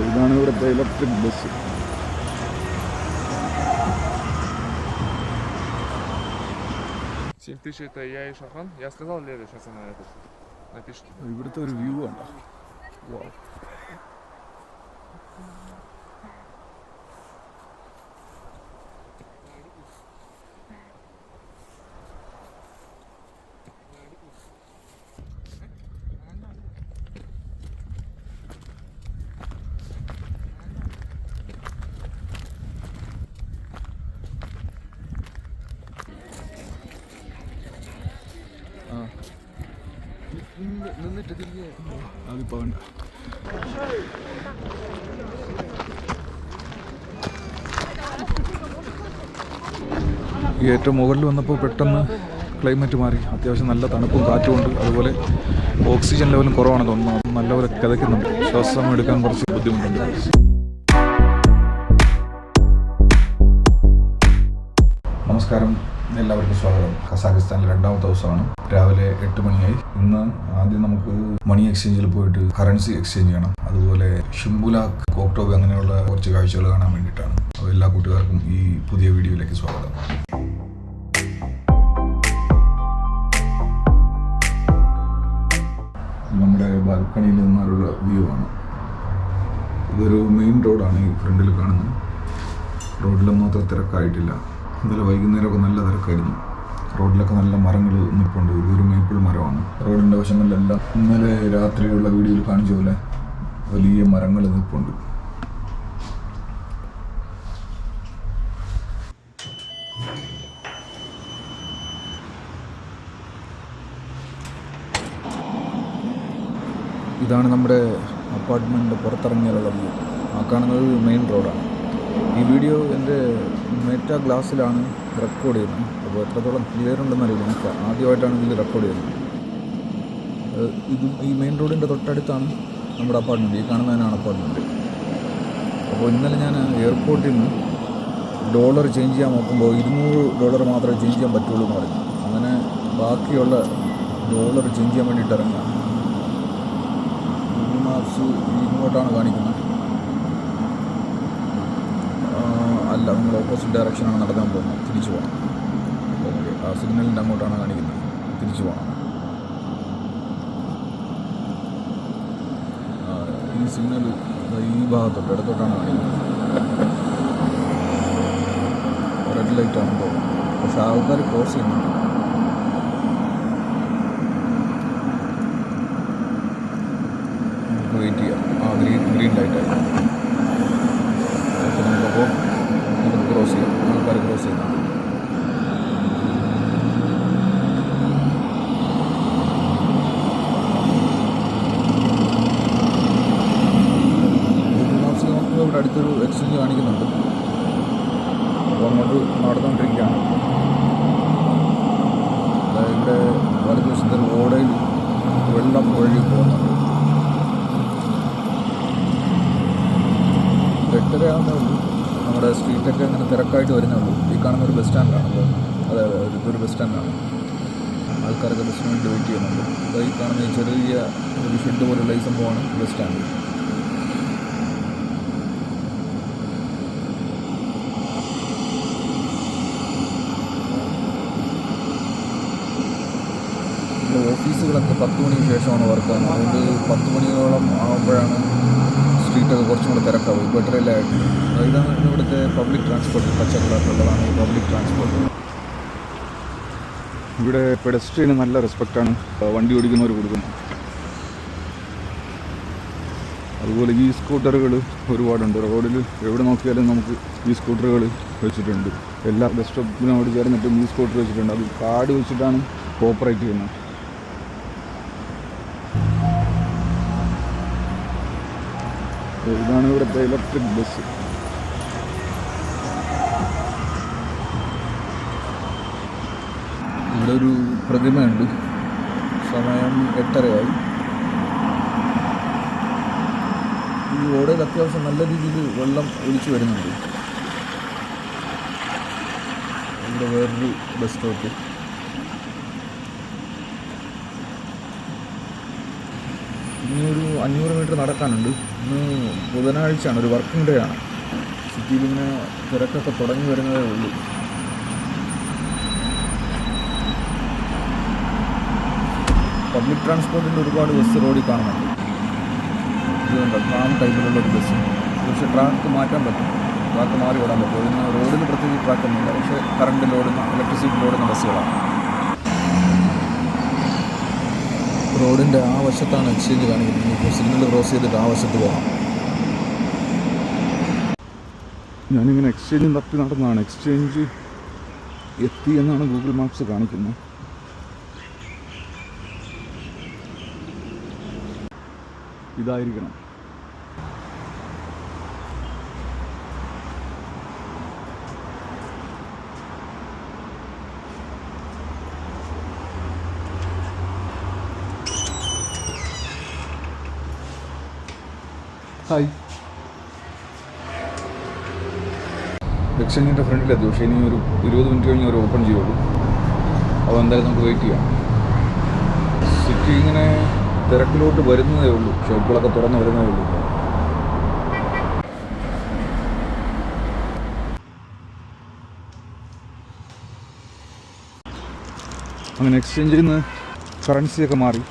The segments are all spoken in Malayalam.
ഇതാണ് ഇവിടുത്തെ ഇലക്ട്രിക് ബസ് Семь тысяч это я и Шахан. Я сказал Леве, сейчас она это напишет. ഇവിടുത്തെ ഒരു വ്യൂ ആണ് Wow. നിന്നിട്ട് തിരികെ. അതിപ്പോ ഏറ്റവും മുകളിൽ വന്നപ്പോൾ പെട്ടെന്ന് ക്ലൈമറ്റ് മാറി. അത്യാവശ്യം നല്ല തണുപ്പും കാറ്റും ഉണ്ട്. അതുപോലെ ഓക്സിജൻ ലെവലും കുറവാണ് തോന്നുന്നു. നല്ലപോലെ കിതയ്ക്കുന്നുണ്ട്. ശ്വാസം എടുക്കാൻ കുറച്ച് ബുദ്ധിമുട്ടുണ്ട്. നമസ്കാരം. എല്ലാവർക്കും സ്വാഗതം. കസാഖിസ്ഥാനിൽ രണ്ടാമത്തെ ദിവസമാണ്. രാവിലെ എട്ട് മണിയായി. ഇന്ന് ആദ്യം നമുക്ക് മണി എക്സ്ചേഞ്ചിൽ പോയിട്ട് കറൻസി എക്സ്ചേഞ്ച് ചെയ്യണം. അതുപോലെ ഷിംബുല കോക്ടോബ് അങ്ങനെയുള്ള കുറച്ച് കാഴ്ചകൾ കാണാൻ വേണ്ടിയിട്ടാണ്. അപ്പോൾ എല്ലാ കൂട്ടുകാർക്കും ഈ പുതിയ വീഡിയോയിലേക്ക് സ്വാഗതം. നമ്മുടെ ബാൽക്കണിയിൽ നിന്നുള്ള വ്യൂ ആണ്. ഇതൊരു മെയിൻ റോഡാണ് ഈ ഫ്രണ്ടിൽ കാണുന്നത്. റോഡിലൊന്നും അത്ര തിരക്കായിട്ടില്ല. ഇന്നലെ വൈകുന്നേരമൊക്കെ നല്ല തിരക്കായിരുന്നു. റോഡിലൊക്കെ നല്ല മരങ്ങൾ നിൽപ്പുണ്ട്. ഒരു മേപ്പിൾ മരമാണ്. റോഡിന്റെ വശങ്ങളിലെല്ലാം ഇന്നലെ രാത്രിയുള്ള വീഡിയോയിൽ കാണിച്ച പോലെ വലിയ മരങ്ങൾ നിൽപ്പുണ്ട്. ഇതാണ് നമ്മുടെ അപ്പാർട്ട്മെന്റ് പുറത്തിറങ്ങിയാലുള്ള വ്യൂ. ആ കാണുന്നത് മെയിൻ റോഡാണ്. ഈ വീഡിയോ എന്റെ മെറ്റ ഗ്ലാസ്സിലാണ് റെക്കോർഡ് ചെയ്യുന്നത്. അപ്പോൾ എത്രത്തോളം ക്ലിയർ ഉണ്ടെന്ന് അറിയില്ല. എനിക്ക് ആദ്യമായിട്ടാണ് ഇതിൽ റെക്കോർഡ് ചെയ്യുന്നത്. ഇത് ഈ മെയിൻ റോഡിന്റെ തൊട്ടടുത്താണ് നമ്മുടെ അപ്പാർട്ട്മെന്റ് ഈ കാണുന്നതിനാണ് അപ്പാർട്ട്മെന്റ് അപ്പോൾ ഇന്നലെ ഞാൻ എയർപോർട്ടിൽ നിന്ന് ഡോളർ ചേഞ്ച് ചെയ്യാൻ നോക്കുമ്പോൾ ഇരുന്നൂറ് ഡോളർ മാത്രമേ ചേഞ്ച് ചെയ്യാൻ പറ്റുള്ളൂ എന്ന് പറഞ്ഞു. അങ്ങനെ ബാക്കിയുള്ള ഡോളർ ചേഞ്ച് ചെയ്യാൻ വേണ്ടിയിട്ട് ഇറങ്ങുക. മാപ്സ് ഇങ്ങോട്ടാണ് കാണിക്കുന്നത് ആ, അല്ല നമ്മൾ ഓപ്പോസിറ്റ് ഡയറക്ഷനാണ് നടക്കാൻ പോകുന്നത്. തിരിച്ചു പോകണം ഓക്കെ ആ സിഗ്നലിന്റെ അങ്ങോട്ടാണ് കാണിക്കുന്നത്. തിരിച്ചു പോകണം ഈ സിഗ്നൽ ഈ ഭാഗത്തോട്ട് ഇടത്തോട്ടാണ് കാണിക്കുന്നത്. റെഡ് ലൈറ്റ് ആണ് തോന്നുന്നു പക്ഷെ ആൾക്കാർ ക്രോസ് ചെയ്യുന്നുണ്ട്. വെയിറ്റ് ചെയ്യാം. ആ ഗ്രീൻ ഗ്രീൻ ലൈറ്റ് ഓക്കെ നമുക്കപ്പോൾ നമുക്ക് ക്രോസ് ചെയ്യാം നോക്കുമ്പോൾ ഇവിടെ അടുത്തൊരു എക്സ്ചേഞ്ച് കാണിക്കുന്നുണ്ട്. അപ്പോൾ അങ്ങോട്ട് നടന്നുകൊണ്ടിരിക്കുകയാണ്. ഇവിടെ വലതുവശത്തെ ഓടയിൽ വെള്ളം ഒഴുകി പോകുന്നുണ്ട്. എട്ടരയാവുന്നേ ഉള്ളൂ. നമ്മുടെ സ്ട്രീറ്റൊക്കെ അങ്ങനെ തിരക്കായിട്ട് വരുന്നേ ഉള്ളൂ ഈ കാണുന്ന ഒരു ബസ് സ്റ്റാൻഡാണ് അപ്പോൾ അതെ ഇതൊരു ബസ് സ്റ്റാൻഡാണ് ആൾക്കാരൊക്കെ ബസ്സിന് വേണ്ടി വെയിറ്റ് ചെയ്യുന്നുണ്ട്. അപ്പോൾ ഈ കാണുന്ന ഈ ചെറിയ ഒരു ഷെഡ് പോലുള്ള ഈ സംഭവമാണ് ബസ് സ്റ്റാൻഡ് ഓഫീസുകളൊക്കെ പത്ത് മണിക്ക് ശേഷമാണ് വർക്കാണ് അതുകൊണ്ട് പത്ത് മണിയോളം ആകുമ്പോഴാണ് സ്ട്രീറ്റൊക്കെ കുറച്ചും കൂടെ തിരക്കാവും. ഇപ്പോൾ ട്രെയിലായിട്ട് ഇതാണ് ഇവിടുത്തെ പബ്ലിക് ട്രാൻസ്പോർട്ട് പച്ച കളറിലുള്ളതാണ് ഈ പബ്ലിക് ട്രാൻസ്പോർട്ട് ഇവിടെ പെഡസ്ട്രീന് നല്ല റെസ്പെക്റ്റാണ് വണ്ടി ഓടിക്കുന്നവർ കൊടുക്കുന്നത് അതുപോലെ ഈ സ്കൂട്ടറുകൾ ഒരുപാടുണ്ട്. റോഡിൽ എവിടെ നോക്കിയാലും നമുക്ക് ഈ സ്കൂട്ടറുകൾ വെച്ചിട്ടുണ്ട്. എല്ലാ ബസ് സ്റ്റോപ്പിനോട് ചേർന്നിട്ടും ഈ സ്കൂട്ടർ വെച്ചിട്ടുണ്ട്. അത് കാർഡ് വെച്ചിട്ടാണ് കോപ്പറേറ്റ് ചെയ്യുന്നത്. ഇതാണ് ഇവിടുത്തെ ഇലക്ട്രിക് ബസ് ഇവിടെ ഒരു പ്രതിമയുണ്ട്. സമയം എട്ടരയായി. ഈ ഓടയിൽ അത്യാവശ്യം നല്ല രീതിയിൽ വെള്ളം ഒഴിച്ചു വരുന്നുണ്ട്. ഇവിടെ വേറൊരു ബസ് സ്റ്റോപ്പ് ഇനി ഒരു അഞ്ഞൂറ് മീറ്റർ നടക്കാനുണ്ട്. ഇന്ന് ബുധനാഴ്ചയാണ് ഒരു വർക്കിംഗ് ഡേ ആണ്. സിറ്റിയിൽ ഇങ്ങനെ തിരക്കൊക്കെ തുടങ്ങി വരുന്നതേ ഉള്ളൂ. പബ്ലിക് ട്രാൻസ്പോർട്ടിന്റെ ഒരുപാട് ബസ് റോഡിൽ കാണുന്നുണ്ട്. ഇതുണ്ട് ട്രാം ടൈപ്പിലുള്ള ഒരു ബസ്. പക്ഷേ ട്രാക്ക് മാറ്റാൻ പറ്റും. ട്രാക്ക് മാറി വിടാൻ പറ്റും. ഇന്ന് റോഡിൽ പ്രത്യേകിച്ച് ട്രാക്കൊന്നുമില്ല. പക്ഷേ കറണ്ട് ഇലക്ട്രിസിറ്റി ലോടുന്ന ബസ്സുകളാണ്. റോഡിന്റെ ആ വശത്താണ് എക്സ്ചേഞ്ച് കാണിക്കുന്നത്. ഇപ്പോൾ സിഗ്നൽ ക്രോസ് ചെയ്തിട്ട് ആ വശത്ത് പോകാം. ഞാനിങ്ങനെ എക്സ്ചേഞ്ച് തപ്പി നടന്നതാണ്. എക്സ്ചേഞ്ച് എത്തി എന്നാണ് ഗൂഗിൾ മാപ്സ് കാണിക്കുന്നത്. ഇതായിരിക്കണം. എക്സ്ചേഞ്ചിന്റെ ഫ്രണ്ടിലെത്തി പക്ഷേ ഇനി ഒരു ഇരുപത് മിനിറ്റ് കഴിഞ്ഞ് അവർ ഓപ്പൺ ചെയ്യുള്ളൂ അപ്പോൾ എന്തായാലും നമുക്ക് വെയിറ്റ് ചെയ്യാം. സിറ്റി ഇങ്ങനെ തിരക്കിലോട്ട് വരുന്നതേ ഉള്ളൂ. ഷോപ്പുകളൊക്കെ തുറന്ന് വരുന്നതേ ഉള്ളൂ. അങ്ങനെ എക്സ്ചേഞ്ചിൽ നിന്ന് കറൻസിയൊക്കെ മാറി.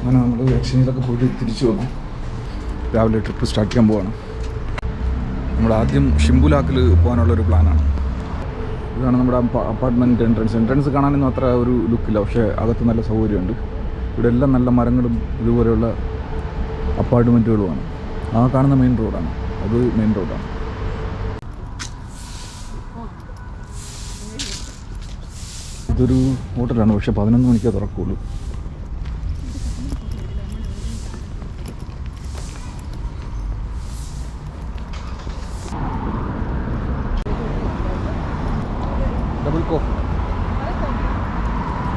അങ്ങനെ നമ്മൾ വാക്സിനിലൊക്കെ പോയിട്ട് തിരിച്ചു വന്നു. രാവിലെ ട്രിപ്പ് സ്റ്റാർട്ട് ചെയ്യാൻ പോവാണ്. നമ്മൾ ആദ്യം ഷിംബുലാക്കിൽ പോകാനുള്ളൊരു പ്ലാനാണ് ഇതാണ് നമ്മുടെ അപ്പാർട്ട്മെന്റ് എൻട്രൻസ് എൻട്രൻസ് കാണാനൊന്നും അത്ര ഒരു ലുക്കില്ല പക്ഷേ അകത്ത് നല്ല സൗകര്യമുണ്ട്. ഇവിടെ എല്ലാം നല്ല മരങ്ങളും ഇതുപോലെയുള്ള അപ്പാർട്ട്മെന്റുകളുമാണ് ആ കാണുന്ന മെയിൻ റോഡാണ് അത് മെയിൻ റോഡാണ് ഇതൊരു ഹോട്ടലാണ് പക്ഷേ പതിനൊന്ന് മണിക്കേ തുറക്കുള്ളൂ ഡബിൾ കോഫി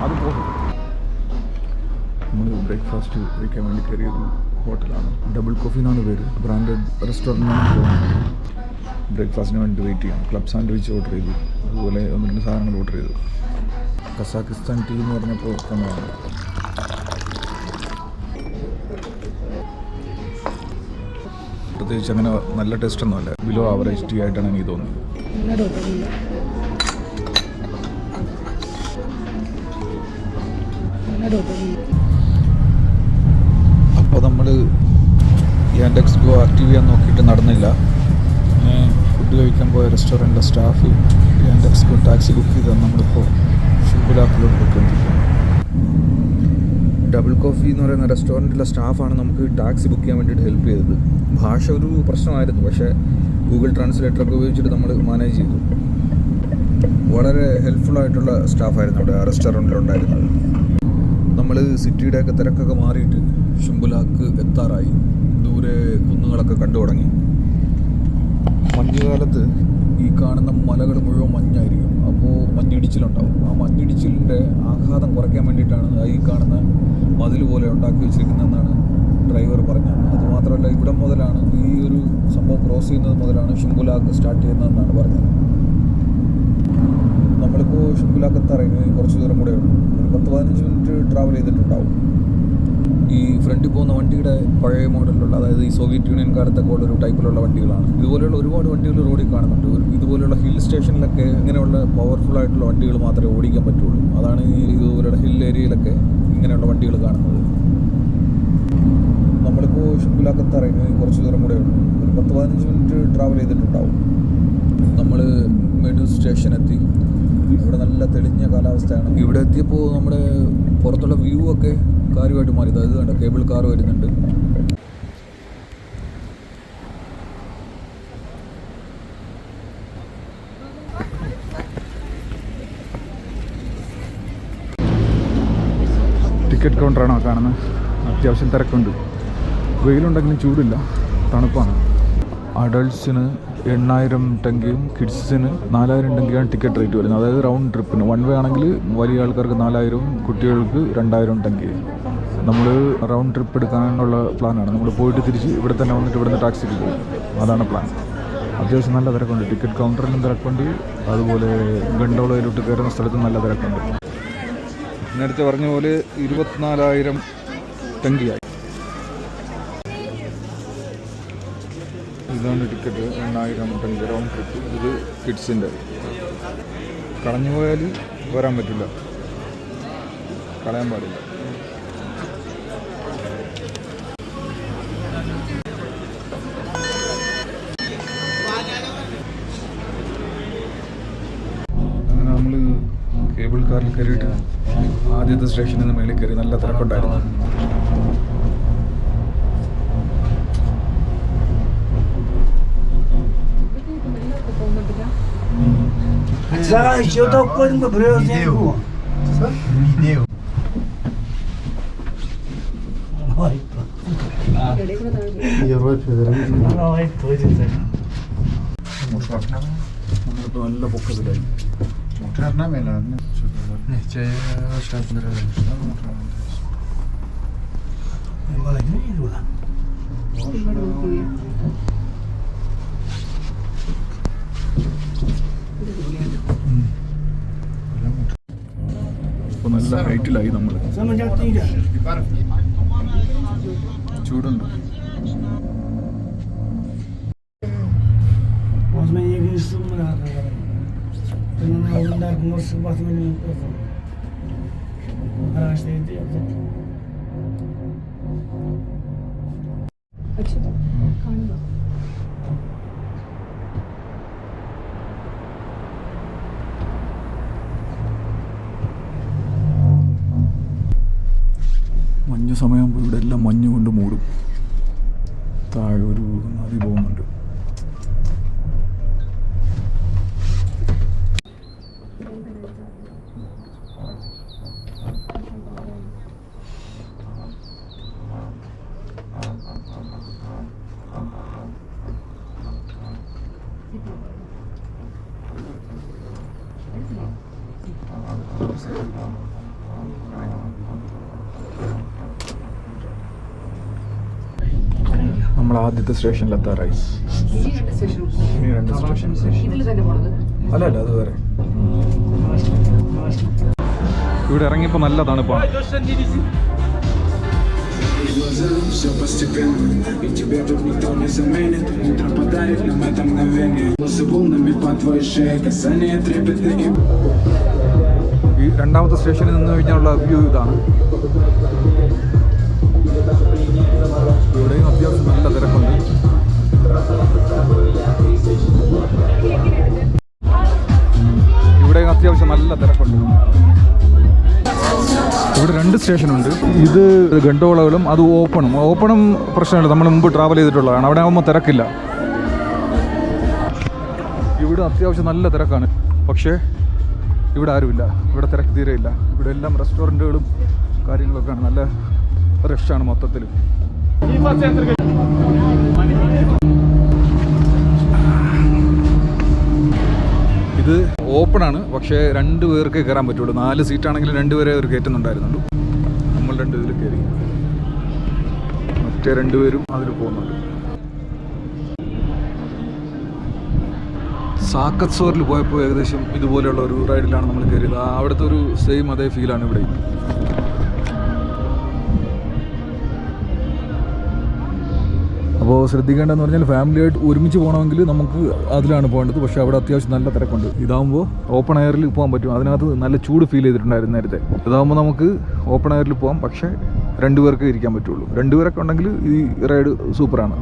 അത് കോഫി നമ്മൾ ബ്രേക്ക്ഫാസ്റ്റ് കഴിക്കാൻ വേണ്ടി കയറിയത് ഹോട്ടലാണ്. ഡബിൾ കോഫി എന്നാണ് പേര്. ബ്രാൻഡഡ് റെസ്റ്റോറന്റാണ് ബ്രേക്ക്ഫാസ്റ്റിന് വേണ്ടി വെയിറ്റ് ചെയ്യാം. ക്ലബ് സാൻഡ്വിച്ച് ഓർഡർ ചെയ്തു. അതുപോലെ ഒന്ന് രണ്ട് സാധനങ്ങൾ ഓർഡർ ചെയ്തു. കസാക്കിസ്ഥാൻ ടീ എന്ന് പറഞ്ഞപ്പോൾ തന്നതാണ് പ്രത്യേകിച്ച് അങ്ങനെ നല്ല ടേസ്റ്റ് ഒന്നുമല്ല. ബിലോ ആവറേജ് ടീ ആയിട്ടാണ് എനിക്ക് തോന്നുന്നത്. യാൻഡെക്സ് ഗോ ആക്റ്റീവ് ചെയ്യാൻ നോക്കിയിട്ട് നടന്നില്ല. ഫുഡ് കഴിക്കാൻ പോയ റെസ്റ്റോറന്റിലെ staff Yandex go taxi book ചെയ്ത് നമ്മളിപ്പോൾ ഫുഡ് ആപ്പിലോട്ട് പോയിക്കൊണ്ടിരിക്കുകയാണ് ഡബിൾ കോഫി എന്ന് പറയുന്ന റെസ്റ്റോറന്റിലെ സ്റ്റാഫാണ് നമുക്ക് ടാക്സി ബുക്ക് ചെയ്യാൻ വേണ്ടിയിട്ട് ഹെൽപ്പ് ചെയ്തത്. ഭാഷ ഒരു പ്രശ്നമായിരുന്നു പക്ഷേ ഗൂഗിൾ ട്രാൻസ്ലേറ്ററൊക്കെ ഉപയോഗിച്ചിട്ട് നമ്മൾ മാനേജ് ചെയ്തു. വളരെ ഹെൽപ്ഫുൾ ആയിട്ടുള്ള സ്റ്റാഫായിരുന്നു അവിടെ റെസ്റ്റോറന്റിലുണ്ടായിരുന്നത് നമ്മൾ സിറ്റിയുടെയൊക്കെ തിരക്കൊക്കെ മാറിയിട്ട് ഷിംബുലാക്ക് എത്താറായി. ദൂരെ കുന്നുകളൊക്കെ കണ്ടു തുടങ്ങി. മഞ്ഞുകാലത്ത് ഈ കാണുന്ന മലകൾ മുഴുവൻ മഞ്ഞായിരിക്കും. അപ്പോൾ മഞ്ഞിടിച്ചിലുണ്ടാവും. ആ മഞ്ഞിടിച്ചിലിന്റെ ആഘാതം കുറയ്ക്കാൻ വേണ്ടിയിട്ടാണ് ഈ കാണുന്ന മതിൽ പോലെ ഉണ്ടാക്കി വെച്ചിരിക്കുന്നതെന്നാണ് ഡ്രൈവർ പറഞ്ഞത്. അതുമാത്രമല്ല ഇവിടെ മുതലാണ് ഈ ഒരു സംഭവം ക്രോസ് ചെയ്യുന്നത് മുതലാണ് ഷിംബുലാക്ക് സ്റ്റാർട്ട് ചെയ്യുന്നതെന്നാണ് പറഞ്ഞത്. നമ്മളിപ്പോൾ ഷിംബുലാക്ക് എത്താറായി. കുറച്ച് ദൂരം കൂടെ ഉള്ളൂ. ഒരു പത്ത് പതിനഞ്ച് മിനിറ്റ് ട്രാവൽ ചെയ്തിട്ടുണ്ടാവും. ഈ ഫ്രണ്ടിൽ പോകുന്ന വണ്ടിയുടെ പഴയ മോഡലിലുള്ള അതായത് ഈ സോവിയറ്റ് യൂണിയൻ കാലത്തൊക്കെ ഉള്ള ഒരു ടൈപ്പിലുള്ള വണ്ടികളാണ്. ഇതുപോലെയുള്ള ഒരുപാട് വണ്ടികൾ റോഡിൽ കാണുന്നുണ്ട്. ഇതുപോലെയുള്ള ഹിൽ സ്റ്റേഷനിലൊക്കെ ഇങ്ങനെയുള്ള പവർഫുൾ ആയിട്ടുള്ള വണ്ടികൾ മാത്രമേ ഓടിക്കാൻ പറ്റുള്ളൂ. അതാണ് ഈ ഇതുപോലെയുള്ള ഹിൽ ഏരിയയിലൊക്കെ ഇങ്ങനെയുള്ള വണ്ടികൾ കാണുന്നത്. നമ്മളിപ്പോൾ ഷിംബുലാക്കത്താറായി കുറച്ച് ദൂരം കൂടെ ഉള്ളൂ. ഒരു പത്ത് പതിനഞ്ച് മിനിറ്റ് ട്രാവൽ ചെയ്തിട്ടുണ്ടാവും. നമ്മൾ മെഡു സ്റ്റേഷൻ എത്തി. ഇവിടെ നല്ല തെളിഞ്ഞ കാലാവസ്ഥയാണ്. ഇവിടെ എത്തിയപ്പോൾ നമ്മുടെ പുറത്തുള്ള വ്യൂ ഒക്കെ കാര്യമായിട്ട് മാറി അതായത് കണ്ട കേബിൾ കാർ വരുന്നുണ്ട്. ടിക്കറ്റ് കൗണ്ടറാണോ കാണുന്നത്. അത്യാവശ്യം തിരക്കുണ്ട്. വെയിലുണ്ടെങ്കിലും ചൂടില്ല. തണുപ്പാണ്. അഡൾട്ട്സിന് എണ്ണായിരം ടെങ്കയും കിഡ്സിന് നാലായിരം ടെങ്കയാണ് ടിക്കറ്റ് റേറ്റ് വരുന്നത്. അതായത് റൗണ്ട് ട്രിപ്പിന് വൺ വേ ആണെങ്കിൽ വലിയ ആൾക്കാർക്ക് നാലായിരവും കുട്ടികൾക്ക് രണ്ടായിരം ടെങ്കയും നമ്മൾ റൗണ്ട് ട്രിപ്പ് എടുക്കാനുള്ള പ്ലാനാണ് നമ്മൾ പോയിട്ട് തിരിച്ച് ഇവിടെ തന്നെ വന്നിട്ട് ഇവിടുന്ന് ടാക്സി പോകും. അതാണ് പ്ലാൻ അത്യാവശ്യം നല്ല തിരക്കുണ്ട്. ടിക്കറ്റ് കൗണ്ടറിലും തിരക്കുണ്ട്. അതുപോലെ ഗണ്ടോളയിലോട്ട് കയറുന്ന സ്ഥലത്തും നല്ല തിരക്കുണ്ട്. നേരത്തെ പറഞ്ഞ പോലെ ഇരുപത്തിനാലായിരം ടെങ്കിയായി. ഇതാണ് ടിക്കറ്റ് എണ്ണായിരം ടെങ്കി റൗണ്ട് ട്രിപ്പ് ഇത് കിഡ്സിന്റെ കളഞ്ഞു പോയാൽ വരാൻ പറ്റില്ല. കളയാൻ പാടില്ല. നമ്മൾ കേബിൾ കാറിൽ കയറിയിട്ട് ആദ്യത്തെ സ്റ്റേഷനിൽ നിന്ന് മേളിൽ കയറി നല്ല തിരക്കുണ്ടായിരുന്നു. Sana hiç yatak koydun mu? Buraya özel bu. Video. ఇరవై നല്ല പൊക്കത്തിലായി മോട്ടർ ഇറങ്ങാൻ മേല മോട്ടർ ഇപ്പോൾ നല്ല ഹൈറ്റിലായി നമ്മൾ ചൂടുണ്ട് Osman yeginsin bunu സമയമാകുമ്പോൾ ഇവിടെ എല്ലാം മഞ്ഞ് കൊണ്ട് മൂടും. താഴെ ഒരു നദി പോകുന്നുണ്ട്. നമ്മൾ ആദ്യത്തെ സ്റ്റേഷനിലെത്താറായി ഇനി രണ്ട് സ്റ്റേഷൻ ഇനി രണ്ട് സ്റ്റേഷൻ ഇതിൽ തന്നെ പോണത് അല്ല അല്ല അത് വേറെ ഇവിടെ ഇറങ്ങിയപ്പോൾ നല്ല തണുപ്പാണ് Все постепенно, и тебя тут никто не заменит Утро подарит нам это мгновение Волосы волнами по твоей шее, касание трепетно и ഈ രണ്ടാമത്തെ സ്റ്റേഷനിൽ നിന്ന് കഴിഞ്ഞുള്ള വ്യൂ ഇതാണ് സ്റ്റേഷനുണ്ട്. ഇത് ഗണ്ടോളകളും അത് ഓപ്പണും. ഓപ്പണും പ്രശ്നമില്ല. നമ്മൾ മുമ്പ് ട്രാവൽ ചെയ്തിട്ടുള്ളതാണ്. അവിടെ ആകുമ്പോൾ തിരക്കില്ല. ഇവിടെ അത്യാവശ്യം നല്ല തിരക്കാണ്. പക്ഷേ ഇവിടെ ആരുമില്ല. ഇവിടെ തിരക്ക് തീരെ ഇല്ല. ഇവിടെ എല്ലാം റെസ്റ്റോറന്റുകളും കാര്യങ്ങളൊക്കെയാണ്. നല്ല റഷാണ് മൊത്തത്തിൽ ഇത് ഓപ്പൺ ആണ്. പക്ഷേ രണ്ട് പേർക്ക് കയറാൻ പറ്റുള്ളൂ. നാല് സീറ്റാണെങ്കിലും രണ്ട് പേരെ അവർ കയറ്റുന്നുണ്ടായിരുന്നുള്ളൂ രണ്ട് ഇതിൽ കയറി. മറ്റേ രണ്ടുപേരും അതിൽ പോകുന്നുണ്ട്. സാക്കത്ത് സോറിൽ പോയപ്പോൾ ഏകദേശം ഇതുപോലെയുള്ള ഒരു റൈഡിലാണ് നമ്മൾ കയറിയത്. അവിടുത്തെ ഒരു സെയിം അതേ ഫീലാണ് ഇവിടെ. അപ്പോൾ ശ്രദ്ധിക്കേണ്ടതെന്ന് പറഞ്ഞാൽ ഫാമിലിയായിട്ട് ഒരുമിച്ച് പോകണമെങ്കിൽ നമുക്ക് അതിലാണ് പോകേണ്ടത്. പക്ഷേ അവിടെ അത്യാവശ്യം നല്ല തിരക്കുണ്ട്. ഇതാകുമ്പോൾ ഓപ്പൺ എയറിൽ പോകാൻ പറ്റും. അതിനകത്ത് നല്ല ചൂട് ഫീൽ ചെയ്തിട്ടുണ്ടായിരുന്നു നേരത്തെ. ഇതാകുമ്പോൾ നമുക്ക് ഓപ്പൺ എയറിൽ പോകാം. പക്ഷേ രണ്ടുപേർക്ക് ഇരിക്കാൻ പറ്റുള്ളൂ. രണ്ടുപേരൊക്കെ ഉണ്ടെങ്കിൽ ഈ റൈഡ് സൂപ്പറാണ്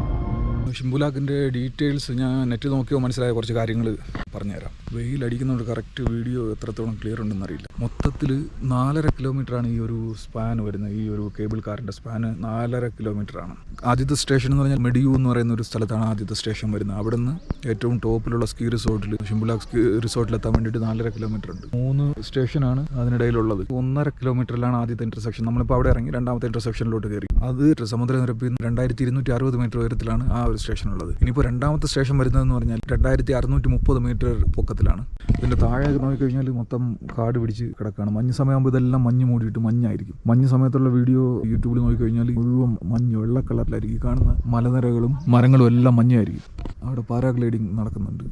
ഷിംബുലാക്കിന്റെ ഡീറ്റെയിൽസ് ഞാൻ നെറ്റ് നോക്കിയോ മനസ്സിലായ? കുറച്ച് കാര്യങ്ങൾ പറഞ്ഞുതരാം. വെയിലടിക്കുന്നതുകൊണ്ട് കറക്റ്റ് വീഡിയോ എത്രത്തോളം ക്ലിയർ ഉണ്ടെന്ന് അറിയില്ല. മൊത്തത്തിൽ നാലര കിലോമീറ്ററാണ് ഈ ഒരു സ്പാൻ വരുന്നത്. ഈ ഒരു കേബിൾ കാറിന്റെ സ്പാന് നാലര കിലോമീറ്ററാണ് ആദ്യത്തെ സ്റ്റേഷൻ എന്ന് പറഞ്ഞാൽ മെഡിയു എന്ന് പറയുന്ന ഒരു സ്ഥലത്താണ് ആദ്യത്തെ സ്റ്റേഷൻ വരുന്നത്. അവിടെ ഏറ്റവും ടോപ്പിലുള്ള സ്കീ റിസോർട്ടിൽ ഷിംബുലാക്ക് സ്കീ റിസോർട്ടിലെത്താൻ വേണ്ടിയിട്ട് നാലര കിലോമീറ്റർ ഉണ്ട്. മൂന്ന് സ്റ്റേഷനാണ് അതിനിടയിലുള്ളത് ഒന്നര കിലോമീറ്ററിലാണ് ആദ്യത്തെ ഇന്റർസെക്ഷൻ നമ്മളിപ്പോൾ അവിടെ ഇറങ്ങി രണ്ടാമത്തെ ഇന്റർസെക്ഷനിലോട്ട് കയറി. അത് സമുദ്രനിരപ്പിൽ നിന്ന് രണ്ടായിരത്തി ഇരുന്നൂറ്റി അറുപത് മീറ്റർ ഉയരത്തിലാണ് ആ ഒരു സ്റ്റേഷൻ ഉള്ളത് ഇനിയിപ്പോൾ രണ്ടാമത്തെ സ്റ്റേഷൻ വരുന്നതെന്ന് പറഞ്ഞാൽ രണ്ടായിരത്തി അറുന്നൂറ്റി മുപ്പത് മീറ്റർ പൊക്കത്തിലാണ്. ഇതിന്റെ താഴെ നോക്കിക്കഴിഞ്ഞാൽ മൊത്തം കാട് പിടിച്ച് കിടക്കുകയാണ് മഞ്ഞ് സമയമാകുമ്പോൾ ഇതെല്ലാം മഞ്ഞ് മൂടിയിട്ട് മഞ്ഞായിരിക്കും. മഞ്ഞ് സമയത്തുള്ള വീഡിയോ യൂട്യൂബിൽ നോക്കിക്കഴിഞ്ഞാൽ മുഴുവൻ മഞ്ഞ് വെള്ള കളറിലായിരിക്കും. ഈ കാണുന്ന മലനിരകളും മരങ്ങളും എല്ലാം മഞ്ഞായിരിക്കും. അവിടെ പാരാഗ്ലൈഡിങ് നടക്കുന്നുണ്ട്.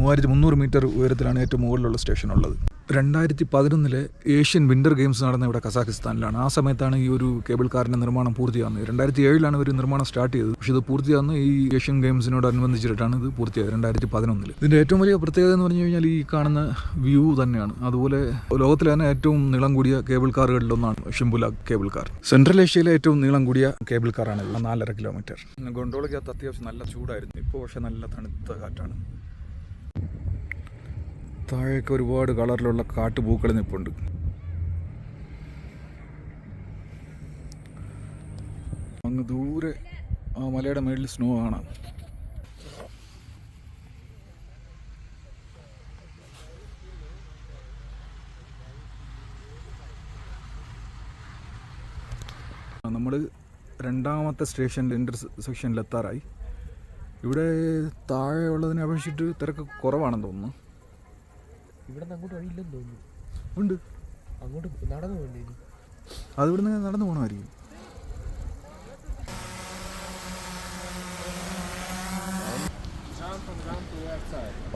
മൂവായിരത്തി മുന്നൂറ് മീറ്റർ ഉയരത്തിലാണ് ഏറ്റവും മുകളിലുള്ള സ്റ്റേഷൻ ഉള്ളത് രണ്ടായിരത്തി പതിനൊന്നിലെ ഏഷ്യൻ വിന്റർ ഗെയിംസ് നടന്ന ഇവിടെ കസാഖിസ്ഥാനിലാണ്. ആ സമയത്താണ് ഈ ഒരു കേബിൾ കാറിന്റെ നിർമ്മാണം പൂർത്തിയാകുന്നത്. രണ്ടായിരത്തി ഏഴിലാണ് ഇവർ നിർമ്മാണം സ്റ്റാർട്ട് ചെയ്തത്. പക്ഷേ ഇത് പൂർത്തിയാകുന്ന ഈ ഏഷ്യൻ ഗെയിംസിനോടനുബന്ധിച്ചിട്ടാണ് ഇത് പൂർത്തിയായത് രണ്ടായിരത്തി പതിനൊന്നിൽ ഇതിന്റെ ഏറ്റവും വലിയ പ്രത്യേകത എന്ന് പറഞ്ഞു കഴിഞ്ഞാൽ ഈ കാണുന്ന വ്യൂ തന്നെയാണ്. അതുപോലെ ലോകത്തിലെ തന്നെ ഏറ്റവും നീളം കൂടിയ കേബിൾ കാറുകളിലൊന്നാണ് ഷിംബുല കേബിൾ കാർ. സെൻട്രൽ ഏഷ്യയിലെ ഏറ്റവും നീളം കൂടിയ കേബിൾ കാറാണ് ഇത്. നാലര കിലോമീറ്റർ. ഗൊണ്ടോളയ്ക്കകത്ത് അത്യാവശ്യം നല്ല ചൂടായിരുന്നു. ഇപ്പോൾ പക്ഷേ നല്ല തണുത്ത കാറ്റാണ്. താഴേക്ക് ഒരുപാട് കളറിലുള്ള കാട്ടുപൂക്കൾ നിൽപ്പുണ്ട് അങ്ങ് ദൂരെ ആ മലയുടെ മേളിൽ സ്നോ കാണാം നമ്മൾ രണ്ടാമത്തെ സ്റ്റേഷനിൽ ഇന്റർ സെക്ഷനിൽ എത്താറായി. ഇവിടെ താഴെ ഉള്ളതിനെ അപേക്ഷിച്ചിട്ട് തിരക്ക് കുറവാണെന്ന് തോന്നുന്നു. ഇവിടെ നിന്ന് അങ്ങോട്ട് വഴിയില്ലെന്ന് തോന്നുന്നു. ഉണ്ട്. അങ്ങോട്ട് നടന്നു പോകണ്ടേ ഇനി? അത് ഇവിടുന്ന് നടന്നു പോകണമായിരിക്കും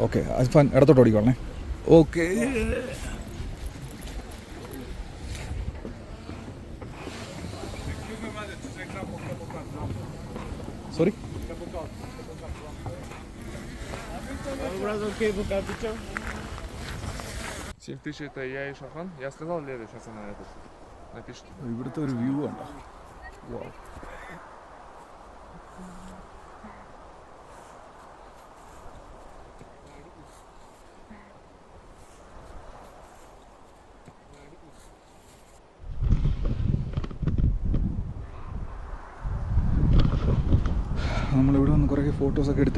ഓക്കെ അസ്ഫാൻ ഇടത്തോട്ട് ഓടിക്കോളണേ ഓക്കെ. സോറി. Семь тысяч это я и Шахан. Я сказал Лере, сейчас она этот напишет. ഇവിടുത്തെ ഒരു വ്യൂ കണ്ടോ Wow. നമ്മളിവിടെ വന്ന് കുറേ ഫോട്ടോസൊക്കെ എടുത്തിട്ട്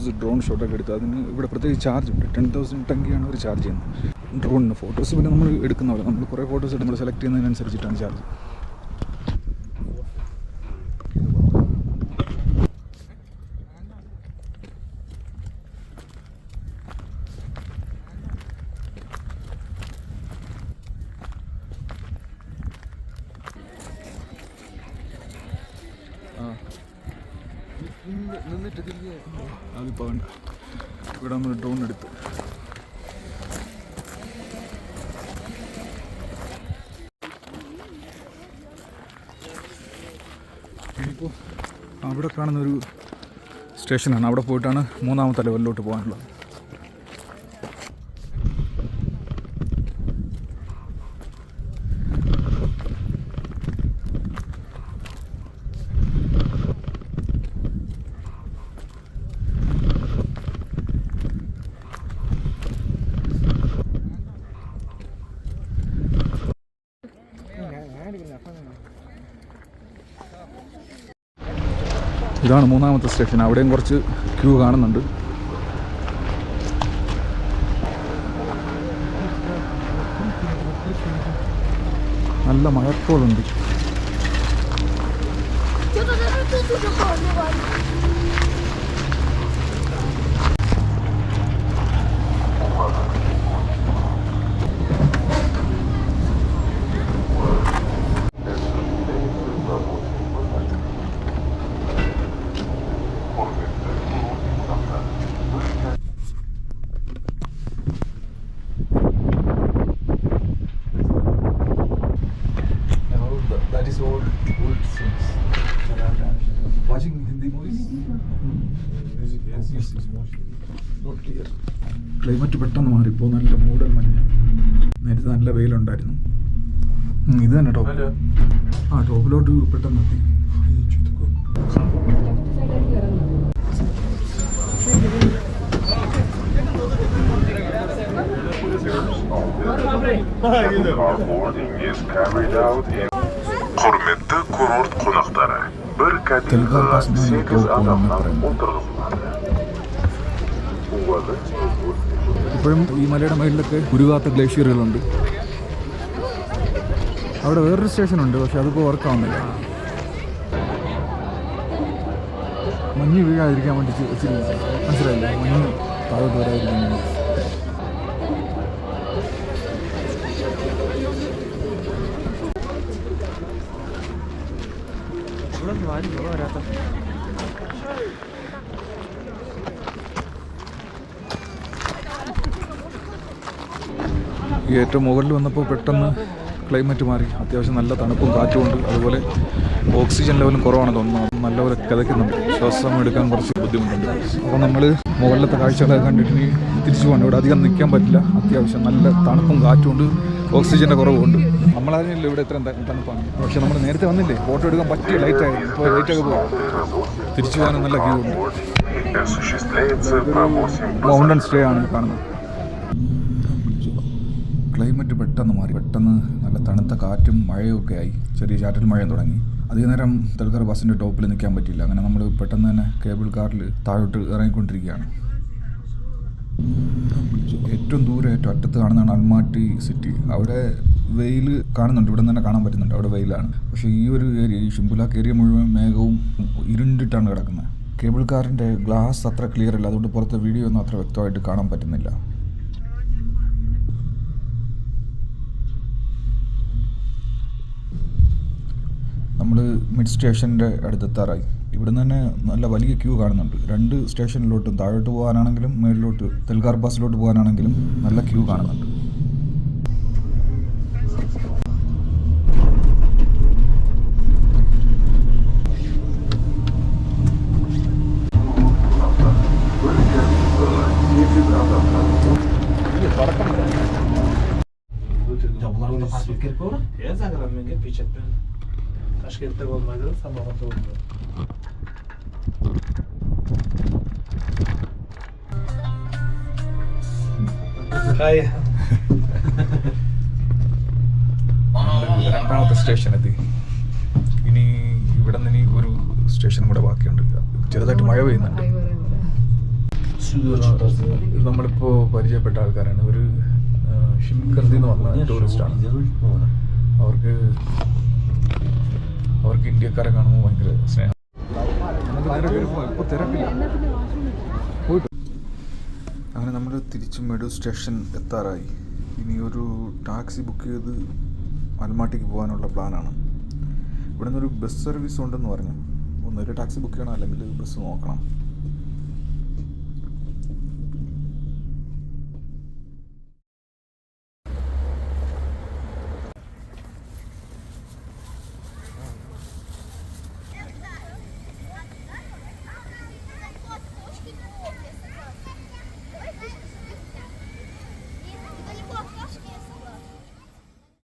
ഫോട്ടോസ് ഡ്രോൺ ഷോട്ടൊക്കെ എടുത്ത് അതിന് ഇവിടെ പ്രത്യേകിച്ച് ചാർജ് ഉണ്ട്. ടെൻ തൗസൻഡ് ടങ്കിയാണ് അവർ ചാർജ് ചെയ്യുന്നത്. ഡ്രോണിന് ഫോട്ടോസ് പിന്നെ നമ്മൾ എടുക്കുന്ന പോലെ നമ്മൾ കുറേ ഫോട്ടോസ് നമ്മൾ സെലക്ട് ചെയ്യുന്നതിനനുസരിച്ചിട്ടാണ് ചാർജ് നിന്നിട്ട് തിരികെ അതിപ്പോൾ വേണ്ട ഇവിടെ നമ്മൾ ഡ്രോൺ എടുത്ത് ഇനിയിപ്പോൾ അവിടെ കാണുന്ന ഒരു സ്റ്റേഷനാണ്. അവിടെ പോയിട്ടാണ് മൂന്നാമത്തെ ലെവലിലോട്ട് പോകാനുള്ളത്. ഇതാണ് മൂന്നാമത്തെ സ്റ്റേഷൻ അവിടെയും കുറച്ച് ക്യൂ കാണുന്നുണ്ട് നല്ല മഴക്കോളുണ്ട് Құрметті курорт қонақтары, бір Тіл кабинаға қалпасынан сегіз толық адамнан болғанын отырғызылады. Уважаемые ഇപ്പോഴും ഈ മലയുടെ മേളിലൊക്കെ ഉരുകാത്ത ഗ്ലേഷ്യറുകളുണ്ട് അവിടെ വേറൊരു സ്റ്റേഷനുണ്ട് പക്ഷെ അതിപ്പോൾ വർക്ക് ആവുന്നില്ല മഞ്ഞ് വീഴാതിരിക്കാൻ വേണ്ടി ചെ- ഇച്ചിരി മനസ്സിലായില്ലേ മഞ്ഞ് താഴോട്ട് വരാതിരിക്കാൻ വേണ്ടി ഈ ഏറ്റവും മുകളിൽ വന്നപ്പോൾ പെട്ടെന്ന് ക്ലൈമറ്റ് മാറി. അത്യാവശ്യം നല്ല തണുപ്പും കാറ്റുമുണ്ട് അതുപോലെ ഓക്സിജൻ ലെവലും കുറവാണ് തോന്നുന്നത് നല്ലപോലെ കിതയ്ക്കുന്നുണ്ട്. ശ്വാസം എടുക്കാൻ കുറച്ച് ബുദ്ധിമുട്ടുണ്ട്. അപ്പോൾ നമ്മൾ മുകളിലത്തെ കാഴ്ചകളൊക്കെ കണ്ടിട്ട് ഇനി തിരിച്ചു പോകണം. ഇവിടെ അധികം നിൽക്കാൻ പറ്റില്ല. അത്യാവശ്യം നല്ല തണുപ്പും കാറ്റുമുണ്ട് ഓക്സിജന്റെ കുറവുമുണ്ട് നമ്മളറിഞ്ഞില്ല ഇവിടെ ഇത്രയും തണുപ്പാണ്. പക്ഷേ നമ്മൾ നേരത്തെ വന്നില്ലേ? ഫോട്ടോ എടുക്കാൻ പറ്റിയ ആയി. ഇപ്പോൾ ലൈറ്റൊക്കെ പോകും തിരിച്ചു പോകാനും നല്ല ക്യൂ ഉണ്ട്. മൗണ്ടൻ സ്റ്റേ ആണ് കാണുന്നത്. ക്ലൈമറ്റ് പെട്ടെന്ന് മാറി. പെട്ടെന്ന് നല്ല തണുത്ത കാറ്റും മഴയും ഒക്കെ ആയി. ചെറിയ ചാറ്റൽ മഴ തുടങ്ങി. അധിക നേരം തൽക്കാലം ബസ്സിന്റെ ടോപ്പിൽ നിൽക്കാൻ പറ്റില്ല അങ്ങനെ നമ്മൾ പെട്ടെന്ന് തന്നെ കേബിൾ കാറിൽ താഴോട്ട് ഇറങ്ങിക്കൊണ്ടിരിക്കുകയാണ്. ഏറ്റവും ദൂരെ ഏറ്റവും അറ്റത്ത് കാണുന്നതാണ് അൽമാട്ടി സിറ്റി. അവിടെ വെയിൽ കാണുന്നുണ്ട്. ഇവിടെ തന്നെ കാണാൻ പറ്റുന്നുണ്ട്. അവിടെ വെയിലാണ്. പക്ഷേ ഈ ഒരു ഏരിയ ഈ ഷിംബുലാക്ക് ഏരിയ മുഴുവൻ മേഘവും ഇരുണ്ടിട്ടാണ് കിടക്കുന്നത്. കേബിൾ കാറിന്റെ ഗ്ലാസ് അത്ര ക്ലിയർ അല്ല. അതുകൊണ്ട് പുറത്തെ വീഡിയോ ഒന്നും അത്ര വ്യക്തമായിട്ട് കാണാൻ പറ്റുന്നില്ല. നമ്മൾ മിഡ് സ്റ്റേഷന്റെ അടുത്തെത്താറായി. നിന്ന് തന്നെ നല്ല വലിയ ക്യൂ കാണുന്നുണ്ട്. രണ്ട് സ്റ്റേഷനിലോട്ടും താഴോട്ട് പോകാനാണെങ്കിലും മേളിലോട്ട് തെൽഗാർ ബസ്സിലോട്ട് പോകാനാണെങ്കിലും നല്ല ക്യൂ കാണുന്നുണ്ട്. രണ്ടാമത്തെ സ്റ്റേഷൻ എത്തി. ഇനി ഇവിടെ നിന്ന് ഇനി ഒരു സ്റ്റേഷൻ കൂടെ ബാക്കിയുണ്ട്. ചെറുതായിട്ട് മഴ പെയ്യുന്നുണ്ട്. ഇത് നമ്മളിപ്പോൾ പരിചയപ്പെട്ട ആൾക്കാരാണ്. ഒരു ഷിംകന്തി എന്ന് പറഞ്ഞ ടൂറിസ്റ്റാണ് അവർക്ക് അവർക്ക് ഇന്ത്യക്കാരെ കാണുമ്പോൾ ഭയങ്കര സ്നേഹം. അങ്ങനെ നമ്മൾ തിരിച്ച് മെഡു സ്റ്റേഷൻ എത്താറായി. ഇനി ഒരു ടാക്സി ബുക്ക് ചെയ്ത് അൽമാട്ടിക്ക് പോകാനുള്ള പ്ലാനാണ്. ഇവിടെ നിന്നൊരു ബസ് സർവീസ് ഉണ്ടെന്ന് പറഞ്ഞു. ഒന്നൊരു ടാക്സി ബുക്ക് ചെയ്യണം അല്ലെങ്കിൽ ബസ് നോക്കണം.